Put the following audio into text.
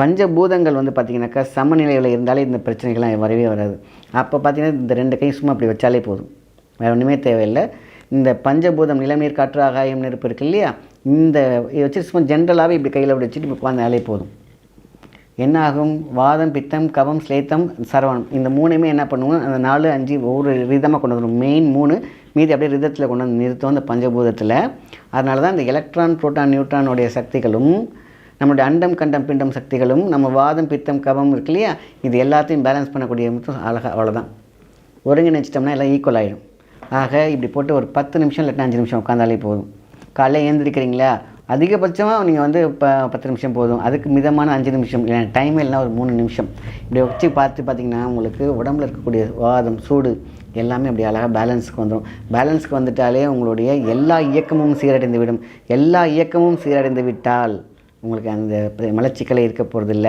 பஞ்சபூதங்கள் வந்து பார்த்திங்கனாக்கா சமநிலையில் இருந்தாலே இந்த பிரச்சனைகள்லாம் வரவே வராது. அப்போ பார்த்தீங்கன்னா இந்த ரெண்டு கையும் சும்மா அப்படி வச்சாலே போதும். வேறு ஒன்றுமே தேவையில்லை. இந்த பஞ்சபூதம் நிலநீர் காற்று ஆகாயம் நெருப்பு இருக்கு இல்லையா? இந்த இதை வச்சு சும்மா ஜென்ரலாகவே இப்படி கையில் அப்படி வச்சுட்டு இப்படி உட்காந்தாலே போதும். என்ன ஆகும் வாதம் பித்தம் கவம் ஸ்லேத்தம் சரவணம். இந்த மூணுமே என்ன பண்ணுவோம்? அந்த நாலு அஞ்சு ஒவ்வொரு ரிதமாக கொண்டு வந்துடும் மெயின் மூணு மீதி அப்படியே ரிதத்தில் கொண்டு வந்து நிறுத்தும் அந்த பஞ்சபூதத்தில். அதனால தான் இந்த எலக்ட்ரான் புரோட்டான் நியூட்ரானுடைய சக்திகளும் நம்மளுடைய அண்டம் கண்டம் பிண்டம் சக்திகளும் நம்ம வாதம் பித்தம் கபம் இருக்கு இல்லையா? இது எல்லாத்தையும் பேலன்ஸ் பண்ணக்கூடிய மட்டும் அழகாக அவ்வளோதான் ஒருங்கிணைச்சிட்டோம்னா எல்லாம் ஈக்குவல் ஆகிடும் ஆக இப்படி போட்டு ஒரு பத்து நிமிஷம் இல்லாட்டி அஞ்சு நிமிஷம் உட்காந்தாலே போதும். காலைல ஏந்திருக்கிறீங்களா? அதிகபட்சமாக நீங்கள் வந்து இப்போ பத்து நிமிஷம் போதும். அதுக்கு மிதமான அஞ்சு நிமிஷம் இல்லை டைம் இல்லைனா ஒரு மூணு நிமிஷம். இப்படி வச்சு பார்த்து பார்த்தீங்கன்னா உங்களுக்கு உடம்புல இருக்கக்கூடிய வாதம் சூடு எல்லாமே அப்படி அழகாக பேலன்ஸுக்கு வந்துடும் பேலன்ஸுக்கு வந்துட்டாலே உங்களுடைய எல்லா இயக்கமும் சீரடைந்து விடும். எல்லா இயக்கமும் சீரடைந்து விட்டால் உங்களுக்கு அந்த மலச்சிக்கலை இருக்க போகிறதில்ல